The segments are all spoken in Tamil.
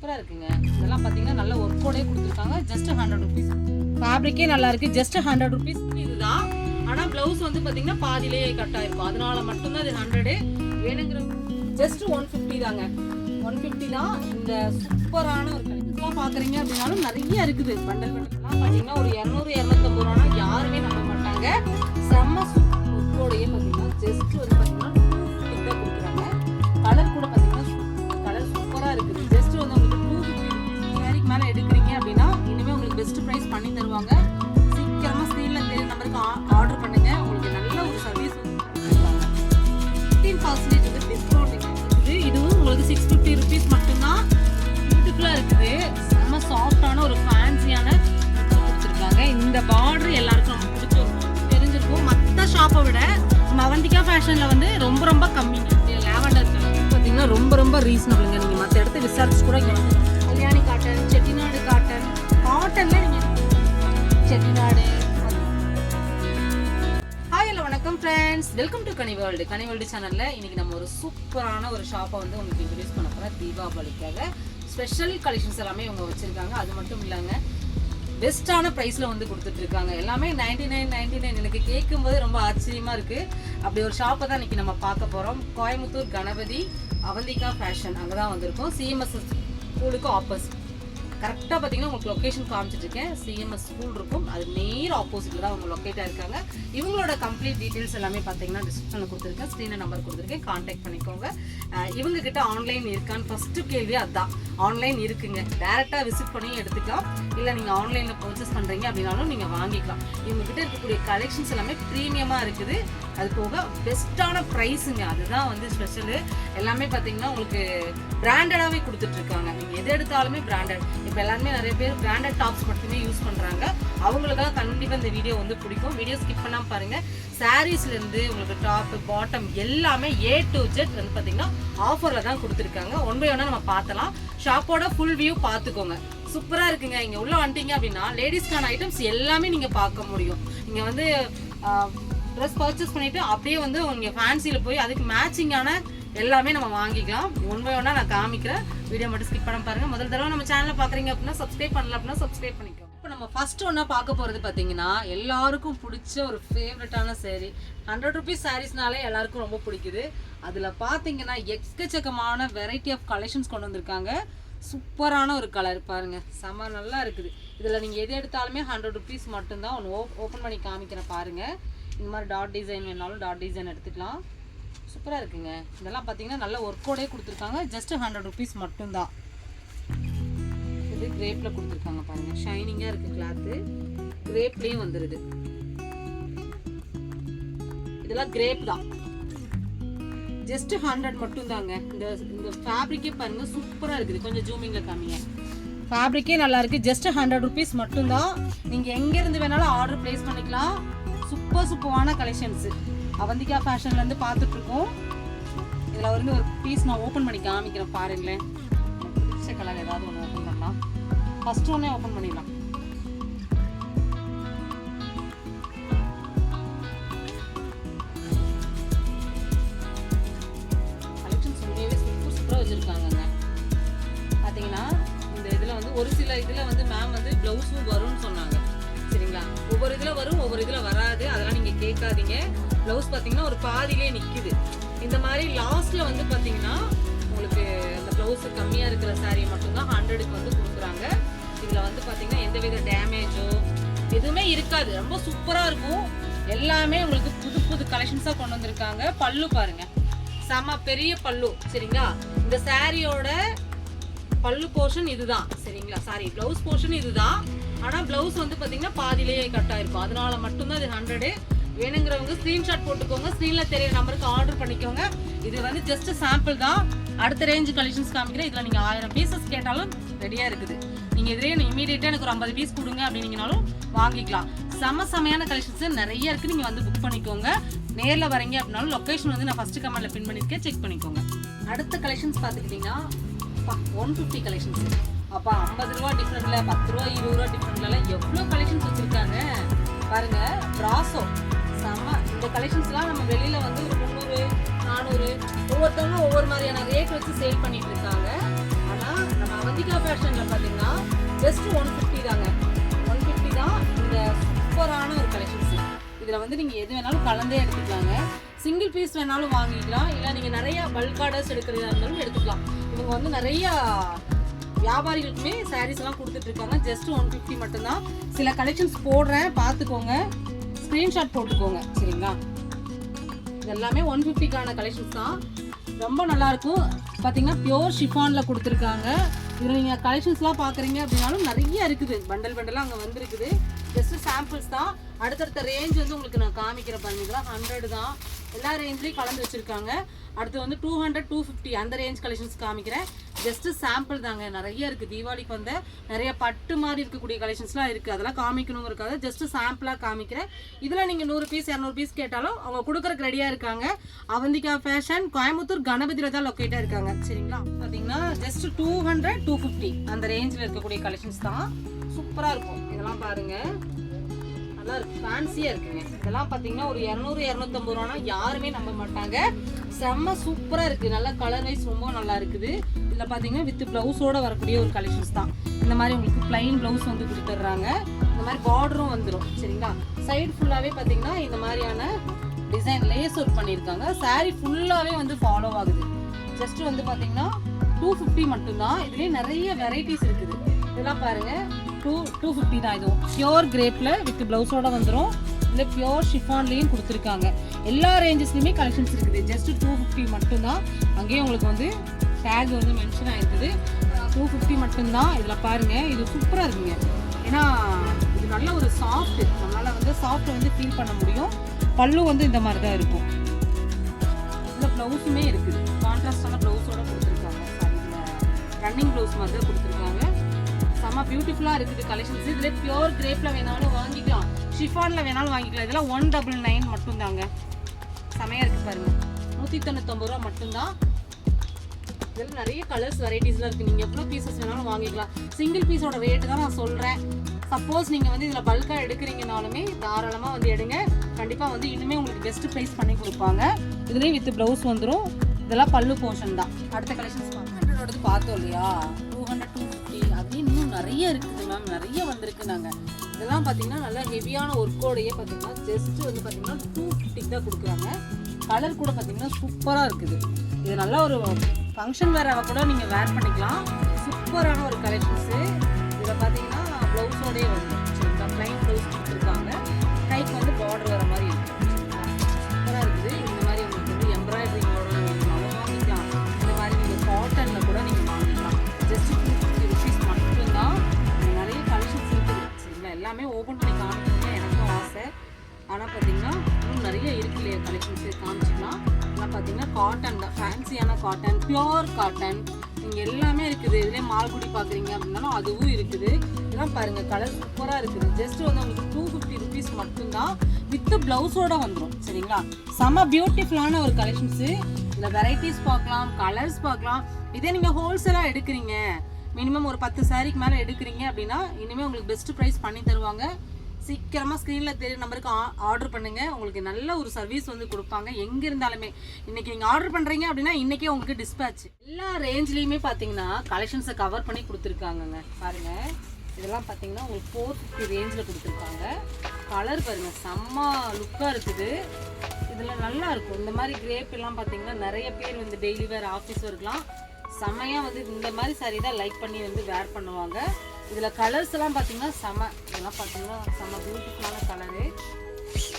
சூப்பராக இருக்குங்க. இதெல்லாம் பார்த்தீங்கன்னா நல்ல ஒர்க்கோடே கொடுத்துருக்காங்க. ஜஸ்ட் ஹண்ட்ரட் ருபீஸ் ஃபேப்ரிக்கே நல்லா இருக்கு. ஜஸ்ட் ஹண்ட்ரட் ருபீஸ் இதுதான். ஆனால் ப்ளவுஸ் வந்து பார்த்தீங்கன்னா பாதியிலே கட் ஆயிருக்கும். அதனால மட்டும்தான் இது ஹண்ட்ரடு வேணுங்கிற ஜஸ்ட் ஒன் ஃபிஃப்டி தாங்க. ஒன் ஃபிஃப்டி தான் இந்த சூப்பரான ஒரு கலெக்ஷன்ஸ்லாம் பார்க்குறீங்க அப்படின்னாலும் நிறைய இருக்குது. பண்டல் பண்டல்லாம் பார்த்தீங்கன்னா ஒரு இரநூறு இரநூத்தம்பது ரூபானா யாருமே நம்ப மாட்டாங்க. செம்ம ஒர்க்கோடையே பார்த்தீங்கன்னா ஜஸ்ட் வந்து ரொம்ப ரீசனபிளுங்க நீங்கள் மற்ற இடத்த விசாரிச்சு கூட இங்கே வந்து கல்யாணி காட்டன் செட்டிநாடு காட்டன் காட்டனில் நீங்கள் செட்டிநாடு. ஹாய் ஹலோ வணக்கம் friends welcome to Kani world Kani world சேனலில் இன்னைக்கு நம்ம ஒரு சூப்பரான ஒரு ஷாப்பை வந்து உங்களுக்கு இன்ட்ரடியூஸ் பண்ண போகிறோம் தீபாவளிக்காக. ஸ்பெஷல் கலெக்ஷன்ஸ் எல்லாமே இவங்க வச்சுருக்காங்க. அது மட்டும் இல்லைங்க பெஸ்ட்டான ப்ரைஸில் வந்து கொடுத்துட்ருக்காங்க. எல்லாமே நைன்டி நைன் நைன்டி நைன் எனக்கு கேட்கும்போது ரொம்ப ஆச்சரியமாக இருக்குது அப்படி ஒரு ஷாப்பை தான் இன்னைக்கு நம்ம பார்க்க போகிறோம் கோயம்புத்தூர் கணபதி அவந்திகா ஃபேஷன் அங்கே தான் வந்திருக்கோம் சிஎம்எஸ் ஸ்கூலுக்கு ஆப்போசிட் கரெக்டாக பார்த்தீங்கன்னா உங்களுக்கு லொக்கேஷன் காமிச்சிட்டு இருக்கேன் சிஎம்எஸ் ஸ்கூல் இருக்கும். அது நேர் ஆப்போசிட்டில் தான் அவங்க லொக்கேட்டாக இருக்காங்க இவங்களோட கம்ப்ளீட் டீட்டெயில்ஸ் எல்லாமே பார்த்தீங்கன்னா டிஸ்கிரிப்ஷனில் கொடுத்துருக்கேன். ஸ்க்ரீனில் நம்பர் கொடுத்துருக்கேன். காண்டாக்ட் பண்ணிக்கோங்க. இவங்கக்கிட்ட இவங்க கிட்ட ஆன்லைன் இருக்கான்னு ஃபஸ்ட்டு கேள்வி அதுதான் ஆன்லைன் இருக்குங்க. டேரெக்டாக விசிட் பண்ணி எடுத்துக்கலாம். இல்லை நீங்கள் ஆன்லைனில் பர்ச்சேஸ் பண்ணுறீங்க அப்படின்னாலும் நீங்கள் வாங்கிக்கலாம். இவங்க கிட்ட இருக்கக்கூடிய கலெக்ஷன்ஸ் எல்லாமே ப்ரீமியமாக இருக்குது. அது போக பெஸ்ட்டான ப்ரைஸுங்க அதுதான் வந்து ஸ்பெஷலு எல்லாமே பார்த்தீங்கன்னா உங்களுக்கு பிராண்டடாகவே கொடுத்துட்ருக்காங்க நீங்கள் எது எடுத்தாலுமே பிராண்டட் இப்போ எல்லாருமே நிறைய பேர் பிராண்டட் டாப்ஸ் மட்டுமே யூஸ் பண்ணுறாங்க அவங்களுக்காக கண்டிப்பாக இந்த வீடியோ வந்து பிடிக்கும். வீடியோ ஸ்கிப் பண்ணாமல் பாருங்கள் சாரீஸ்லேருந்து உங்களுக்கு டாப்பு பாட்டம் எல்லாமே ஏ டு ஜெட் வந்து பார்த்தீங்கன்னா ஆஃபரில் தான் கொடுத்துருக்காங்க. ஒன் பை ஒன்னாக நம்ம பார்த்தலாம் ஷாப்போட ஃபுல் வியூ பார்த்துக்கோங்க. சூப்பராக இருக்குங்க. இங்கே உள்ளே வந்துட்டீங்க அப்படின்னா லேடிஸ்க்கான ஐட்டம்ஸ் எல்லாமே நீங்கள் பார்க்க முடியும். நீங்கள் வந்து ட்ரெஸ் பர்ச்சேஸ் பண்ணிவிட்டு அப்படியே வந்து நீங்கள் ஃபேன்சியில் போய் அதுக்கு மேட்சிங்கான எல்லாமே நம்ம வாங்கிக்கலாம். ஒன் பை ஒன்னாக நான் காமிக்கிறேன். வீடியோ மட்டும் ஸ்கிப் பண்ண பாருங்கள் முதல் தடவை நம்ம சேனலை பார்க்குறீங்க அப்படின்னா சப்ஸ்கிரைப் பண்ணல அப்படின்னா சப்ஸ்கிரைப் பண்ணிக்கோ இப்போ நம்ம ஃபர்ஸ்ட் ஒன்றா பார்க்க போகிறது பார்த்தீங்கன்னா எல்லாருக்கும் பிடிச்ச ஒரு ஃபேவரட்டான சேரீ ஹண்ட்ரட் ருபீஸ் சாரீஸ்னாலே எல்லாருக்கும் ரொம்ப பிடிக்குது. அதில் பார்த்தீங்கன்னா எக்கச்சக்கமான வெரைட்டி ஆஃப் கலெக்ஷன்ஸ் கொண்டு வந்திருக்காங்க. சூப்பரான ஒரு கலர் பாருங்கள் செம நல்லா இருக்குது. இதில் நீங்கள் எது எடுத்தாலுமே ஹண்ட்ரட் ருபீஸ் மட்டும்தான். ஒன்று ஓ ஓப்பன் பண்ணி காமிக்கிறேன் பாருங்கள் இந்த மாதிரி டாட் டிசைன் வேணாலும் டாட் டிசைன் எடுத்துக்கலாம். சூப்பராக இருக்குங்க. இதெல்லாம் பார்த்தீங்கன்னா நல்ல ஒர்க்கோடே கொடுத்துருக்காங்க. ஜஸ்ட் ஹண்ட்ரட் ருபீஸ் மட்டும்தான். இது கிரேப்பில் கொடுத்துருக்காங்க பாருங்கள் ஷைனிங்காக இருக்குது கிளாத்து கிரேப்லேயும் வந்துடுது இதெல்லாம் கிரேப் தான். ஜஸ்ட் ஹண்ட்ரட் மட்டும் தாங்க இந்த இந்த ஃபேப்ரிக்கே பாருங்கள் சூப்பராக இருக்குது. கொஞ்சம் ஜூமிங்கில் காமிங்க. ஃபேப்ரிக்கே நல்லா இருக்குது ஜஸ்ட் ஹண்ட்ரட் ருபீஸ் மட்டும்தான். நீங்கள் எங்கேருந்து வேணாலும் ஆர்டர் ப்ளேஸ் பண்ணிக்கலாம். சூப்பர் சூப்பரான கலெக்ஷன்ஸு அவந்திகா ஃபேஷன்லேருந்து பார்த்துட்ருக்கோம். இதில் வந்து ஒரு பீஸ் நான் ஓப்பன் பண்ணி காமிக்கிறேன் பாருங்களேன். பிடிச்ச கலர் ஏதாவது ஒன்று ஓப்பன் பண்ணலாம். ஃபஸ்ட் ஒன்னே ஓப்பன் பண்ணிடலாம். சூப்பராக வச்சுருக்காங்கங்க. பார்த்தீங்கன்னா இந்த இதில் வந்து ஒரு சில இதில் வந்து மேம் வந்து ப்ளவுஸும் வரும்னு சொன்னாங்க. சரிங்களா? ஒவ்வொரு இதில் வரும் ஒவ்வொரு இதில் வராது. அதெல்லாம் கேட்காதீங்க. ப்ளவுஸ் பார்த்தீங்கன்னா ஒரு பாதியிலே நிற்கிது இந்த மாதிரி லாஸ்ட்டில் வந்து பார்த்தீங்கன்னா உங்களுக்கு அந்த ப்ளவுஸ் கம்மியாக இருக்கிற சாரீ மட்டும்தான் ஹண்ட்ரடுக்கு வந்து கொடுக்குறாங்க. இதில் வந்து பார்த்தீங்கன்னா எந்த வித டேமேஜோ எதுவுமே இருக்காது. ரொம்ப சூப்பராக இருக்கும். எல்லாமே உங்களுக்கு புது புது கலெக்ஷன்ஸாக கொண்டு வந்திருக்காங்க. பல்லு பாருங்க. செம பெரிய பல்லு சரிங்களா? இந்த சாரியோட பல்லு போர்ஷன் இதுதான் சரிங்களா? சாரி ப்ளவுஸ் போர்ஷன் இதுதான். ஆனால் ப்ளவுஸ் வந்து பார்த்தீங்கன்னா பாதிலேயே கட் ஆயிருக்கும். அதனால மட்டும்தான் இது ஹண்ட்ரடு வேணுங்கிறவங்க ஸ்க்ரீன்ஷாட் போட்டுக்கோங்க. ஸ்க்ரீனில் தெரிய நம்பருக்கு ஆர்டர் பண்ணிக்கோங்க. இது வந்து ஜஸ்ட் சாம்பிள் தான். அடுத்த ரேஞ்ச் கலெக்ஷன்ஸ் காமிக்கிறேன். இதில் நீங்கள் ஆயிரம் பீசஸ் கேட்டாலும் ரெடியாக இருக்குது. நீங்கள் இதுலேயே இமீடியட்டாக எனக்கு ஒரு ஐம்பது பீஸ் கொடுங்க அப்படின்னீங்கனாலும் வாங்கிக்கலாம். செம செமையான கலெக்ஷன்ஸ் நிறைய இருக்குது நீங்கள் வந்து புக் பண்ணிக்கோங்க. நேரில் வரீங்க அப்படின்னாலும் லொக்கேஷன் வந்து நான் ஃபஸ்ட்டு கமெண்ட்டில் பின் பண்ணியிருக்கேன் செக் பண்ணிக்கோங்க. அடுத்த கலெக்ஷன்ஸ் பார்த்துக்கிட்டிங்கன்னா ஒன் ஃபிஃப்டி கலெக்ஷன்ஸ் அப்பா ஐம்பது ரூபா டிஃப்ரெண்ட்ல பத்து ரூபா இருபது ரூபா டிஃப்ரெண்ட்ல எவ்வளோ கலெக்ஷன்ஸ் வச்சுருக்காங்க? பாருங்க ப்ராசோ கலெக்ஷன்ஸ்லாம் நம்ம வெளியில் வந்து ஒரு முந்நூறு நானூறு ஒவ்வொருத்தவங்களும் ஒவ்வொரு மாதிரியான ரேட் வச்சு சேல் பண்ணிட்டு இருக்காங்க. ஆனால் நம்ம அவந்திகா ஃபேஷனில் பார்த்தீங்கன்னா ஜஸ்ட் ஒன் ஃபிஃப்டி தாங்க. ஒன் ஃபிஃப்டி தான் இந்த சூப்பரான ஒரு கலெக்ஷன்ஸ் இதில் வந்து நீங்கள் எது வேணாலும் கலந்தே எடுத்துக்கலாங்க. சிங்கிள் பீஸ் வேணாலும் வாங்கிக்கலாம். இல்லை நீங்கள் நிறையா பல்க் ஆர்டர்ஸ் எடுக்கிறதா இருந்தாலும் எடுத்துக்கலாம். இவங்க வந்து நிறையா வியாபாரிகளுக்குமே சாரீஸ் எல்லாம் கொடுத்துட்டு இருக்காங்க. ஜஸ்ட் ஒன் ஃபிஃப்டி மட்டும்தான். சில கலெக்ஷன்ஸ் போடுறேன் பார்த்துக்கோங்க ஸ்க்ரீன்ஷாட் போட்டுக்கோங்க சரிங்களா? இது எல்லாமே ஒன் ஃபிஃப்டிக்கான கலெக்ஷன்ஸ் தான். ரொம்ப நல்லாயிருக்கும். பார்த்தீங்கன்னா பியோர் ஷிஃபானில் கொடுத்துருக்காங்க. இதில் நீங்கள் கலெக்ஷன்ஸ்லாம் பார்க்குறீங்க அப்படின்னாலும் நிறைய இருக்குது. பண்டல் பண்டலாக அங்கே வந்திருக்குது. ஜஸ்ட் சாம்பிள்ஸ் தான். அடுத்தடுத்த ரேஞ்ச் வந்து உங்களுக்கு நான் காமிக்கிறேன் பண்ணிக்கலாம் ஹண்ட்ரடு ஹண்ட்ரட் தான். எல்லா ரேஞ்ச்லேயும் கலந்து வச்சுருக்காங்க. அடுத்து வந்து டூ ஹண்ட்ரட் டூ ஃபிஃப்டி அந்த ரேஞ்ச் கலெக்ஷன்ஸ் காமிக்கிறேன். ஜஸ்ட் சாம்பிள் தாங்க. நிறைய இருக்குது தீபாவளிக்கு வந்த நிறைய பட்டு மாதிரி இருக்கக்கூடிய கலெக்ஷன்ஸ்லாம் இருக்குது அதெல்லாம் காமிக்கணுங்கிறக்காக ஜஸ்ட் சாம்பிளாக காமிக்கிறேன். இதில் நீங்கள் நூறு பீஸ் இரநூறு பீஸ் கேட்டாலும் அவங்க கொடுக்குறக்கு ரெடியாக இருக்காங்க. அவந்திகா ஃபேஷன் கோயம்புத்தூர் கணபதியில் தான் லொக்கேட்டாக இருக்காங்க. சரிங்களா? பார்த்தீங்கன்னா just two hundred two fifty அந்த ரேஞ்சில் இருக்கக்கூடிய கலெக்ஷன்ஸ் தான். சூப்பராக இருக்கும். இதெல்லாம் பாருங்கள் நல்லா இருக்கு. ஃபேன்சியாக இருக்குங்க. இதெல்லாம் பார்த்தீங்கன்னா ஒரு இரநூறு இரநூத்தம்பது ரூபானா யாருமே நம்ப மாட்டாங்க. செம்ம சூப்பராக இருக்குது நல்லா கலர் வைஸ் ரொம்ப நல்லா இருக்குது. இதில் பார்த்தீங்கன்னா வித் ப்ளவுஸோட வரக்கூடிய ஒரு கலெக்ஷன்ஸ் தான். இந்த மாதிரி உங்களுக்கு பிளைன் ப்ளவுஸ் வந்து கொடுத்துட்றாங்க. இந்த மாதிரி பார்டரும் வந்துடும் சரிங்களா? சைடு ஃபுல்லாகவே பார்த்தீங்கன்னா இந்த மாதிரியான டிசைன் லேஸ் ஒர்க் பண்ணியிருக்காங்க. Saree ஃபுல்லாகவே வந்து ஃபாலோ ஆகுது. ஜஸ்ட் வந்து பார்த்தீங்கன்னா டூ ஃபிஃப்டி மட்டும்தான். இதுலேயே நிறைய வெரைட்டிஸ் இருக்குது. இதெல்லாம் பாருங்க. டூ டூ ஃபிஃப்டி தான். இதுவும் பியோர் கிரேப்பில் வித் ப்ளவுஸோட வந்துடும் இல்லை பியோர் ஷிஃபான்லேயும் கொடுத்துருக்காங்க. எல்லா ரேஞ்சஸ்லையுமே கலெக்ஷன்ஸ் இருக்குது. ஜஸ்ட் டூ ஃபிஃப்டி மட்டும்தான். அங்கேயே உங்களுக்கு வந்து டேக் வந்து மென்ஷன் ஆகிருக்குது டூ ஃபிஃப்டி மட்டும்தான். இதில் பாருங்க. இது சூப்பராக இருக்குங்க. ஏன்னா இது நல்ல ஒரு சாஃப்ட் நம்மளால் வந்து சாஃப்ட் வந்து ஃபீல் பண்ண முடியும். பல்லு வந்து இந்த மாதிரி தான் இருக்கும். இதில் ப்ளவுஸுமே இருக்குது. கான்ட்ராஸ்டான ப்ளவுஸோட கொடுத்துருக்காங்க. ரன்னிங் ப்ளவுஸ் மாதிரி தான் கொடுத்துருக்காங்க. செம்ம பியூட்டிஃபுல்லாக இருக்குது கலெக்ஷன்ஸ் இதில் பியோர் கிரேப்பில் வேணாலும் வாங்கிக்கலாம். ஷிஃபானில் வேணாலும் வாங்கிக்கலாம். இதெல்லாம் ஒன் டபுள் நைன் மட்டும்தாங்க. செமையாக இருக்குது பாருங்கள் நூற்றி தொண்ணூத்தொம்பது ரூபா மட்டும்தான். இதில் நிறைய கலர்ஸ் வெரைட்டிஸ்லாம் இருக்குது நீங்கள் எவ்வளோ பீசஸ் வேணாலும் வாங்கிக்கலாம். சிங்கிள் பீஸோட ரேட்டு தான் நான் சொல்கிறேன் சப்போஸ் நீங்கள் வந்து இதில் பல்காக எடுக்கிறீங்கனாலுமே தாராளமாக வந்து எடுங்க. கண்டிப்பாக வந்து இன்னுமே உங்களுக்கு பெஸ்ட் ப்ரைஸ் பண்ணி கொடுப்பாங்க. இதுலேயும் வித் ப்ளவுஸ் வந்துடும் இதெல்லாம் பல்லு போர்ஷன் தான். அடுத்த கலெக்ஷன்ஸ் ஹண்ட்ரடோடது பார்த்தோம் இல்லையா? டூ ஹண்ட்ரட் டூ இன்னும் நிறைய இருக்குது மேம் நிறைய வந்திருக்கு நாங்கள் இதெல்லாம் பார்த்தீங்கன்னா நல்லா ஹெவியான ஒர்க்கோடையே பார்த்தீங்கன்னா ஜஸ்ட் வந்து பார்த்தீங்கன்னா டூ ஃபிஃப்டிக்கு தான் கொடுக்குறாங்க. கலர் கூட பார்த்தீங்கன்னா சூப்பராக இருக்குது. இது நல்லா ஒரு ஃபங்க்ஷன் வேறாக கூட நீங்கள் வேர் பண்ணிக்கலாம். சூப்பரான ஒரு கலெக்ஷன்ஸு இதில் பார்த்தீங்கன்னா ப்ளவுஸோடயே வந்து ப்ளைன் ப்ளவுஸ் கொடுத்துருக்காங்க. கைக்கு வந்து பார்டர் வர மாதிரி எல்லாமே ஓப்பன் பண்ணி காமிக்கணும்னு எனக்கும் ஆசை. ஆனால் பார்த்தீங்கன்னா இன்னும் நிறைய இருக்கு இல்லையா கலெக்ஷன்ஸ் காமிச்சிக்கலாம். ஆனால் பார்த்தீங்கன்னா காட்டன் தான். ஃபேன்சியான காட்டன் பியோர் காட்டன் இங்கே எல்லாமே இருக்குது. இதுலேயே மால்குடி பார்க்குறீங்க அப்படின்னாலும் அதுவும் இருக்குது. இதெல்லாம் பாருங்கள் கலர் சூப்பராக இருக்குது. ஜஸ்ட் வந்து உங்களுக்கு டூ ஃபிஃப்டி ருபீஸ் மட்டும்தான். வித்து ப்ளவுஸோட வந்துடும் சரிங்களா? செம பியூட்டிஃபுல்லான ஒரு கலெக்ஷன்ஸு இந்த வெரைட்டிஸ் பார்க்கலாம் கலர்ஸ் பார்க்கலாம். இதே நீங்கள் ஹோல்சேலாக எடுக்கிறீங்க. மினிமம் ஒரு பத்து சாரிக்கு மேலே எடுக்கிறீங்க அப்படின்னா இனிமேல் உங்களுக்கு பெஸ்ட் ப்ரைஸ் பண்ணி தருவாங்க. சீக்கிரமாக ஸ்க்ரீனில் தெரிய நம்பருக்கு ஆர்டர் பண்ணுங்கள் உங்களுக்கு நல்ல ஒரு சர்வீஸ் வந்து கொடுப்பாங்க. எங்கே இருந்தாலுமே. இன்றைக்கி நீங்கள் ஆர்டர் பண்ணுறீங்க அப்படின்னா இன்றைக்கே உங்களுக்கு டிஸ்பேச் எல்லா ரேஞ்ச்லேயுமே பார்த்தீங்கன்னா கலெக்ஷன்ஸை கவர் பண்ணி கொடுத்துருக்காங்கங்க. பாருங்க. இதெல்லாம் பார்த்தீங்கன்னா உங்களுக்கு ஃபோர் ஃபிஃப்டி ரேஞ்சில் கொடுத்துருக்காங்க. கலர் பாருங்கள் செம்ம லுக்காக இருக்குது. இதில் நல்லா இருக்கும். இந்த மாதிரி கிரேப் எல்லாம் பார்த்தீங்கன்னா நிறைய பேர் வந்து டெய்லி வேறு ஆஃபீஸ் ஒர்க்லாம் செம்மையாக வந்து இந்த மாதிரி சாரீ தான் லைக் பண்ணி வந்து வேர் பண்ணுவாங்க. இதில் கலர்ஸ் எல்லாம் பார்த்தீங்கன்னா செம இதெல்லாம் பார்த்தீங்கன்னா செம பியூட்டிஃபுல்லான கலரு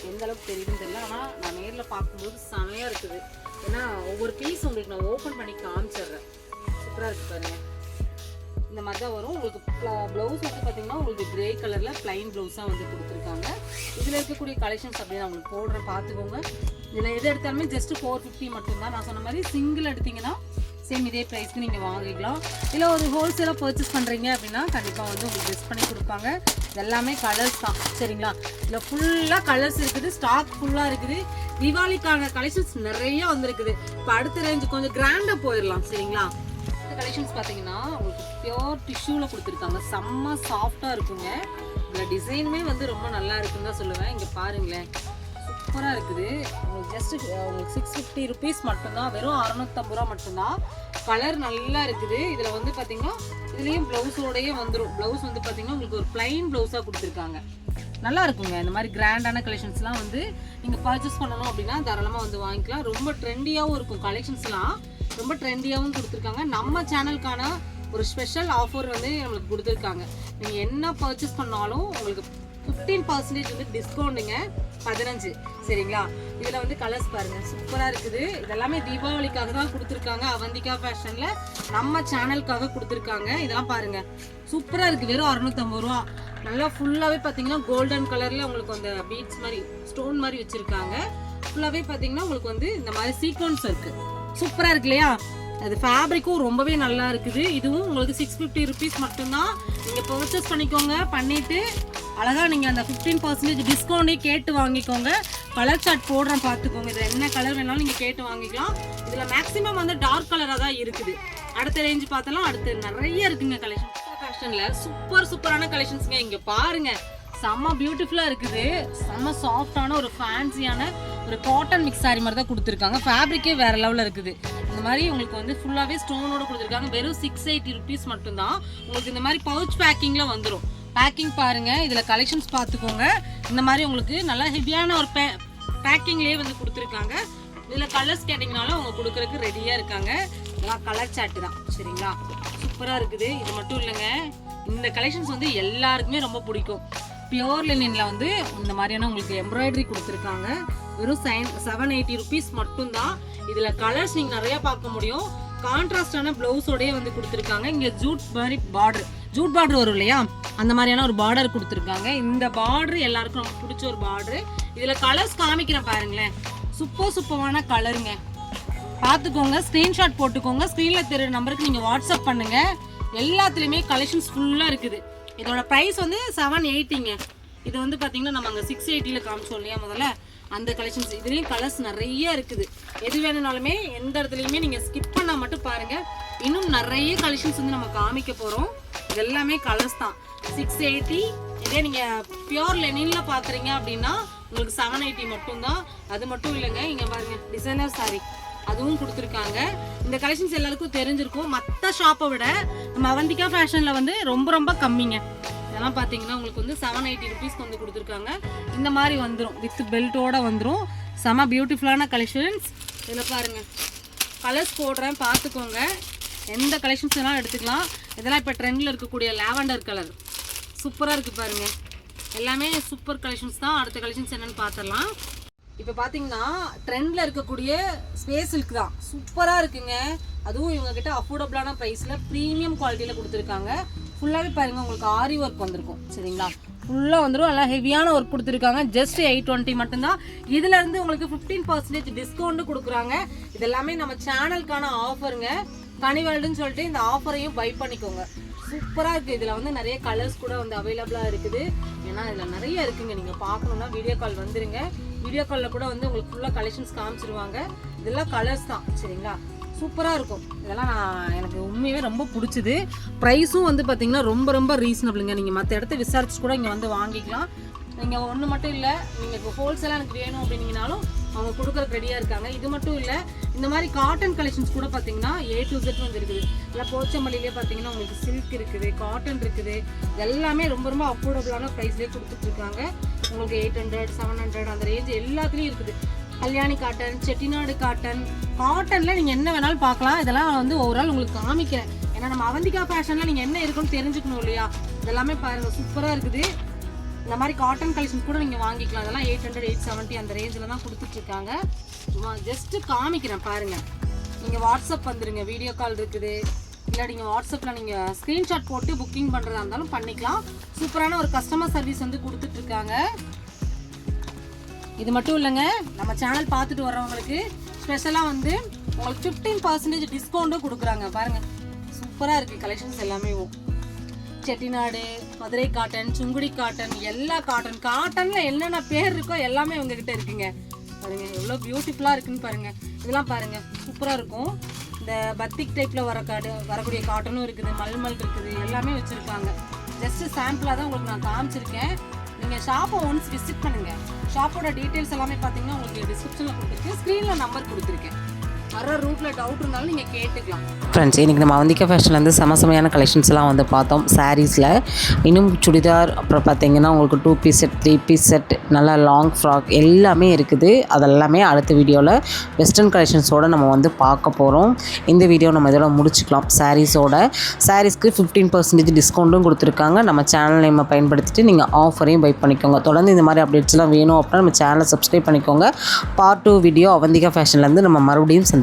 எந்த அளவுக்கு தெரியுதுன்னு தெரியல ஆனால் நான் நேரில் பார்க்கும்போது செமையாக இருக்குது. ஏன்னா ஒவ்வொரு பீஸ் உங்களுக்கு நான் ஓப்பன் பண்ணி காமிச்சிடுறேன். சூப்பராக இருக்குது பாருங்க. இந்த மாதிரி தான் வரும். உங்களுக்கு ப்ளவுஸ் வந்து பார்த்தீங்கன்னா உங்களுக்கு கிரே கலரில் ப்ளைன் ப்ளவுஸாக வந்து கொடுத்துருக்காங்க. இதில் இருக்கக்கூடிய கலெக்ஷன்ஸ் அப்படி நான் உங்களுக்கு போடுறேன் பார்த்துக்கோங்க. இதில் எது எடுத்தாலுமே ஜஸ்ட்டு ஃபோர் ஃபிஃப்டி மட்டும்தான். நான் சொன்ன மாதிரி சிங்கிள் எடுத்தீங்கன்னா சேம் இதே ப்ரைஸ்க்கு நீங்கள் வாங்கிக்கலாம். இல்லை ஒரு ஹோல்சேலாக பர்ச்சேஸ் பண்ணுறீங்க அப்படின்னா கண்டிப்பாக வந்து உங்களுக்கு பெஸ்ட் பண்ணி கொடுப்பாங்க. இது எல்லாமே கலர்ஸ் தான் சரிங்களா? இதில் ஃபுல்லாக கலர்ஸ் இருக்குது ஸ்டாக் ஃபுல்லாக இருக்குது. தீபாவளிக்கான கலெக்ஷன்ஸ் நிறைய வந்திருக்குது. இப்போ அடுத்த ரேஞ்சு கொஞ்சம் கிராண்டாக போயிடலாம் சரிங்களா? இந்த கலெக்ஷன்ஸ் பார்த்தீங்கன்னா உங்களுக்கு பியோர் டிஷ்யூவில் கொடுத்துருக்காங்க. செம்ம சாஃப்டாக இருக்குங்க. இதில் டிசைனுமே வந்து ரொம்ப நல்லா இருக்குன்னு தான் சொல்லுவேன். இங்கே பாருங்களேன். சூப்பராக இருக்குது. உங்களுக்கு ஜஸ்ட் உங்களுக்கு சிக்ஸ் ஃபிஃப்டி ருபீஸ் மட்டும்தான். வெறும் அறநூற்றம்பது ரூபா மட்டும்தான். கலர் நல்லா இருக்குது. இதில் வந்து பார்த்தீங்கன்னா இதுலேயும் ப்ளவுஸோடயே வந்துடும் ப்ளவுஸ் வந்து பார்த்தீங்கன்னா உங்களுக்கு ஒரு ப்ளைன் ப்ளவுஸாக கொடுத்துருக்காங்க. நல்லா இருக்குங்க. இந்த மாதிரி கிராண்டான கலெக்ஷன்ஸ்லாம் வந்து நீங்கள் பர்ச்சேஸ் பண்ணணும் அப்படின்னா தாராளமாக வந்து வாங்கிக்கலாம். ரொம்ப ட்ரெண்டியாகவும் இருக்கும். கலெக்ஷன்ஸ்லாம் ரொம்ப ட்ரெண்டியாகவும் கொடுத்துருக்காங்க. நம்ம சேனலுக்கான ஒரு ஸ்பெஷல் ஆஃபர் வந்து நம்மளுக்கு கொடுத்துருக்காங்க. நீங்கள் என்ன பர்ச்சேஸ் பண்ணாலும் உங்களுக்கு ஃபிஃப்டீன் பர்சன்டேஜ் வந்து டிஸ்கவுண்ட்டுங்க பதினஞ்சு. சரிங்களா? இதில் வந்து கலர்ஸ் பாருங்கள் சூப்பராக இருக்குது. இதெல்லாமே தீபாவளிக்காக தான் கொடுத்துருக்காங்க. அவந்திகா ஃபேஷனில் நம்ம சேனலுக்காக கொடுத்துருக்காங்க. இதெல்லாம் பாருங்கள் சூப்பராக இருக்குது வெறும் அறுநூத்தம்பது ரூபா. நல்லா ஃபுல்லாகவே பார்த்தீங்கன்னா கோல்டன் கலரில் உங்களுக்கு அந்த பீட்ஸ் மாதிரி ஸ்டோன் மாதிரி வச்சுருக்காங்க. ஃபுல்லாகவே பார்த்தீங்கன்னா உங்களுக்கு வந்து இந்த மாதிரி சீக்வன்ஸ் இருக்குது சூப்பராக இருக்கு இல்லையா? அது ஃபேப்ரிக்கும் ரொம்பவே நல்லா இருக்குது. இதுவும் உங்களுக்கு சிக்ஸ் ஃபிஃப்டி ருபீஸ் மட்டும்தான். நீங்கள் பர்ச்சேஸ் பண்ணிக்கோங்க. பண்ணிவிட்டு அழகாக நீங்கள் அந்த ஃபிஃப்டீன் பர்சன்டேஜ் டிஸ்கவுண்டே கேட்டு வாங்கிக்கோங்க. கலர் சார்ட் போடுறேன் பார்த்துக்கோங்க. இதில் என்ன கலர் வேணாலும் நீங்கள் கேட்டு வாங்கிக்கலாம். இதில் மேக்ஸிமம் வந்து டார்க் கலராக தான் இருக்குது. அடுத்த ரேஞ்ச் பார்த்தலாம் அடுத்து நிறைய இருக்குங்க கலெக்ஷன் ஃபேஷனில் சூப்பர் சூப்பரான கலெக்ஷன்ஸுங்க இங்கே பாருங்கள் செம்ம பியூட்டிஃபுல்லாக இருக்குது. செம்ம சாஃப்டான ஒரு ஃபேன்சியான ஒரு காட்டன் மிக்ஸ் ஆரி மாதிரி தான் கொடுத்துருக்காங்க. ஃபேப்ரிக்கே வேறு லெவலில் இருக்குது. இந்த மாதிரி உங்களுக்கு வந்து ஃபுல்லாகவே ஸ்டோனோட கொடுத்துருக்காங்க. வெறும் சிக்ஸ் எயிட்டி ருபீஸ் மட்டும்தான். உங்களுக்கு இந்த மாதிரி பவுச் பேக்கிங்கில் வந்துடும் பேக்கிங் பாருங்கள் இதில் கலெக்ஷன்ஸ் பார்த்துக்கோங்க. இந்த மாதிரி உங்களுக்கு நல்லா ஹெவியான ஒரு பே பேக்கிங்லேயே வந்து கொடுத்துருக்காங்க. இதில் கலர்ஸ் கேட்டிங்கனாலும் அவங்க கொடுக்குறதுக்கு ரெடியாக இருக்காங்க. இதெல்லாம் கலர் சாட்டு தான். சரிங்களா? சூப்பராக இருக்குது. இது மட்டும் இல்லைங்க. இந்த கலெக்ஷன்ஸ் வந்து எல்லாருக்குமே ரொம்ப பிடிக்கும். பியோர் லினியனில் வந்து இந்த மாதிரியான உங்களுக்கு எம்ப்ராய்டரி கொடுத்துருக்காங்க. வெறும் சைன் செவன் எயிட்டி ருபீஸ் மட்டும்தான். இதில் கலர்ஸ் நீங்கள் நிறையா பார்க்க முடியும். கான்ட்ராஸ்டான ப்ளவுஸோடயே வந்து கொடுத்துருக்காங்க. இங்கே ஜூட் மாதிரி பார்டர் ஜூட் பார்டர் வரும் இல்லையா? அந்த மாதிரியான ஒரு பார்டர் கொடுத்துருக்காங்க. இந்த பார்டர் எல்லாருக்கும் ரொம்ப பிடிச்ச ஒரு பார்டர். இதில் கலர்ஸ் காமிக்கிறேன் பாருங்களேன். சூப்பர் சூப்பரான கலருங்க பார்த்துக்கோங்க ஸ்க்ரீன்ஷாட் போட்டுக்கோங்க. ஸ்க்ரீனில் தெரியுற நம்பருக்கு நீங்கள் வாட்ஸ்அப் பண்ணுங்க. எல்லாத்துலேயுமே கலெக்ஷன்ஸ் ஃபுல்லாக இருக்குது. இதோட ப்ரைஸ் வந்து செவன் எயிட்டிங்க இது வந்து பார்த்தீங்கன்னா நம்ம அங்கே சிக்ஸ் எயிட்டியில் காமிச்சோம் இல்லையா முதல்ல? அந்த கலெக்ஷன்ஸ் இதுலேயும் கலர்ஸ் நிறைய இருக்குது. எது வேணுனாலுமே எந்த இடத்துலையுமே நீங்கள் ஸ்கிப் பண்ணால் மட்டும் பாருங்கள் இன்னும் நிறைய கலெக்ஷன்ஸ் வந்து நம்ம காமிக்க போகிறோம் இது எல்லாமே கலர்ஸ் தான். சிக்ஸ் எயிட்டி இதே நீங்கள் பியோர் லெனினில் பார்க்குறீங்க அப்படின்னா உங்களுக்கு செவன் எயிட்டி மட்டும்தான். அது மட்டும் இல்லைங்க இங்கே பாருங்க டிசைனர் saree. அதுவும் கொடுத்துருக்காங்க. இந்த கலெக்ஷன்ஸ் எல்லாருக்கும் தெரிஞ்சிருக்கும். மற்ற ஷாப்பை விட நம்ம அவந்திகா ஃபேஷனில் வந்து ரொம்ப ரொம்ப கம்மிங்க. இதெல்லாம் பார்த்தீங்கன்னா உங்களுக்கு வந்து செவன் எயிட்டி ருபீஸ்க்கு வந்து கொடுத்துருக்காங்க. இந்த மாதிரி வந்துடும் வித் பெல்ட்டோட வந்துடும் செம பியூட்டிஃபுல்லான கலெக்ஷன்ஸ் இதில் பாருங்கள் கலர்ஸ் போடுறேன் பார்த்துக்கோங்க எந்த கலெக்ஷன்ஸ் வேணாலும் எடுத்துக்கலாம். இதெல்லாம் இப்போ ட்ரெண்டில் இருக்கக்கூடிய லாவெண்டர் கலர் சூப்பராக இருக்குது பாருங்கள் எல்லாமே சூப்பர் கலெக்ஷன்ஸ் தான். அடுத்த கலெக்ஷன்ஸ் என்னென்னு பார்த்துடலாம் இப்போ பார்த்தீங்கன்னா ட்ரெண்டில் இருக்கக்கூடிய ஸ்பேஸ் சில்க் தான். சூப்பராக இருக்குங்க. அதுவும் இவங்கக்கிட்ட அஃபோர்டபுளான ப்ரைஸில் ப்ரீமியம் குவாலிட்டியில் கொடுத்துருக்காங்க. ஃபுல்லாகவே பாருங்க உங்களுக்கு ஆரி ஒர்க் வந்திருக்கும். சரிங்களா? ஃபுல்லாக வந்துடும் நல்லா ஹெவியான ஒர்க் கொடுத்துருக்காங்க. ஜஸ்ட் எயிட் டுவெண்ட்டி மட்டும்தான். இதுலேருந்து உங்களுக்கு ஃபிஃப்டீன் பர்சன்டேஜ் டிஸ்கவுண்ட்டு கொடுக்குறாங்க. இதெல்லாமே நம்ம சேனலுக்கான ஆஃபருங்க கனிவேல்டுன்னு சொல்லிட்டு இந்த ஆஃபரையும் பை பண்ணிக்கோங்க. சூப்பராக இருக்குது இதில் வந்து நிறைய கலர்ஸ் கூட வந்து அவைலபிளாக இருக்குது. ஏன்னா இதில் நிறைய இருக்குங்க. நீங்கள் பார்க்கணுன்னா வீடியோ கால் வந்துருங்க. வீடியோ காலில் கூட வந்து உங்களுக்கு ஃபுல்லாக கலெக்ஷன்ஸ் காமிச்சிருவாங்க. இதெல்லாம் கலர்ஸ் தான். சரிங்களா? சூப்பராக இருக்கும். இதெல்லாம் நான் எனக்கு உண்மையாகவே ரொம்ப பிடிச்சிது. ப்ரைஸும் வந்து பார்த்தீங்கன்னா ரொம்ப ரொம்ப ரீசனபிளுங்க நீங்கள் மற்ற இடத்த விசாரிச்சு கூட இங்கே வந்து வாங்கிக்கலாம். நீங்கள் ஒன்று மட்டும் இல்லை. நீங்கள் இப்போ ஹோல்சேலாக எனக்கு வேணும் அப்படின்னீங்கனாலும் அவங்க கொடுக்குறக்கு ரெடியாக இருக்காங்க. இது மட்டும் இல்லை இந்த மாதிரி காட்டன் கலெக்ஷன்ஸ் கூட பார்த்தீங்கன்னா ஏ டு செட் வந்து இருக்குது. இல்லை போச்சமல்லிலே பார்த்தீங்கன்னா உங்களுக்கு சில்க் இருக்குது காட்டன் இருக்குது. எல்லாமே ரொம்ப ரொம்ப அஃபோர்டபுளான ப்ரைஸ்லேயே கொடுத்துட்ருக்காங்க உங்களுக்கு எயிட் ஹண்ட்ரட் செவன் ஹண்ட்ரட் அந்த ரேஞ்ச் எல்லாத்துலேயும் இருக்குது. கல்யாணி காட்டன் செட்டிநாடு காட்டன் காட்டனில் நீங்கள் என்ன வேணாலும் பார்க்கலாம். இதெல்லாம் வந்து ஓவரால் உங்களுக்கு காமிக்கிறேன். ஏன்னா நம்ம அவந்திகா ஃபேஷனில் நீங்கள் என்ன இருக்குன்னு தெரிஞ்சுக்கணும் இல்லையா? இதெல்லாமே பாருங்கள் சூப்பராக இருக்குது. இந்த மாதிரி காட்டன் கலெக்ஷன் கூட நீங்கள் வாங்கிக்கலாம். அதெல்லாம் எயிட் ஹண்ட்ரட் எயிட் செவன்ட்டி அந்த ரேஞ்சில் தான் கொடுத்துட்ருக்காங்க. ஜஸ்ட்டு காமிக்கிறேன் பாருங்கள் நீங்கள் வாட்ஸ்அப் வந்துருங்க. வீடியோ கால் இருக்குது. இல்லை நீங்கள் வாட்ஸ்அப்பில் நீங்கள் ஸ்க்ரீன்ஷாட் போட்டு புக்கிங் பண்ணுறதா இருந்தாலும் பண்ணிக்கலாம். சூப்பரான ஒரு கஸ்டமர் சர்வீஸ் வந்து கொடுத்துட்ருக்காங்க. இது மட்டும் இல்லைங்க. நம்ம சேனல் பார்த்துட்டு வர்றவங்களுக்கு ஸ்பெஷலாக வந்து உங்களுக்கு ஃபிஃப்டீன் பர்சன்டேஜ் டிஸ்கவுண்ட்டும் கொடுக்குறாங்க. பாருங்கள் சூப்பராக இருக்குது கலெக்ஷன்ஸ் எல்லாமே. செட்டிநாடு மதுரை காட்டன் சுங்குடி காட்டன் எல்லா காட்டன். காட்டனில் என்னென்ன பேர் இருக்கோ எல்லாமே உங்ககிட்ட இருக்குங்க. பாருங்க எவ்வளோ பியூட்டிஃபுல்லாக இருக்குன்னு பாருங்க. இதெல்லாம் பாருங்க சூப்பராக இருக்கும். இந்த பத்திக் டைப்பில் வர காடு வரக்கூடிய காட்டனும் இருக்குது மல்மல் இருக்குது எல்லாமே வச்சுருக்காங்க ஜஸ்ட் சாம்பிளாக தான் உங்களுக்கு நான் காமிச்சிருக்கேன். நீங்கள் ஷாப்பை ஒன்ஸ் விசிட் பண்ணுங்கள் ஷாப்போட டீட்டெயில்ஸ் எல்லாமே பார்த்தீங்கன்னா உங்களுக்கு டிஸ்கிரிப்ஷனில் கொடுத்துருக்கு ஸ்க்ரீனில் நம்பர் கொடுத்துருக்கேன். வர ரூட்டில் டவுட் இருந்தாலும் நீங்கள் கேட்டுக்கலாம். ஃப்ரெண்ட்ஸ் இன்றைக்கி நம்ம அவந்திகா ஃபேஷன்லேருந்து செம செமையான கலெக்ஷன்ஸ்லாம் வந்து பார்த்தோம். சாரீஸில் இன்னும் சுடிதார் அப்புறம் பார்த்தீங்கன்னா உங்களுக்கு two piece set three piece set நல்லா லாங் ஃப்ராக் எல்லாமே இருக்குது. அதெல்லாமே அடுத்த வீடியோவில் வெஸ்டர்ன் கலெக்ஷன்ஸோடு நம்ம வந்து பார்க்க போகிறோம் இந்த வீடியோ நம்ம இதோட முடிச்சுக்கலாம். சாரீஸோட சாரீஸ்க்கு ஃபிஃப்டீன் பர்சன்டேஜ் டிஸ்கவுண்ட்டும் கொடுத்துருக்காங்க. நம்ம சேனல் நேமை பயன்படுத்திட்டு நீங்கள் ஆஃபரையும் பை பண்ணிக்கோங்க. தொடர்ந்து இந்த மாதிரி அப்டேட்ஸ்லாம் வேணும் அப்படின்னா நம்ம சேனலை சப்ஸ்கிரைப் பண்ணிக்கோங்க. பார்ட் டூ வீடியோ அவந்திகா ஃபேஷன்லேருந்து நம்ம மறுபடியும் சந்திக்கலாம்.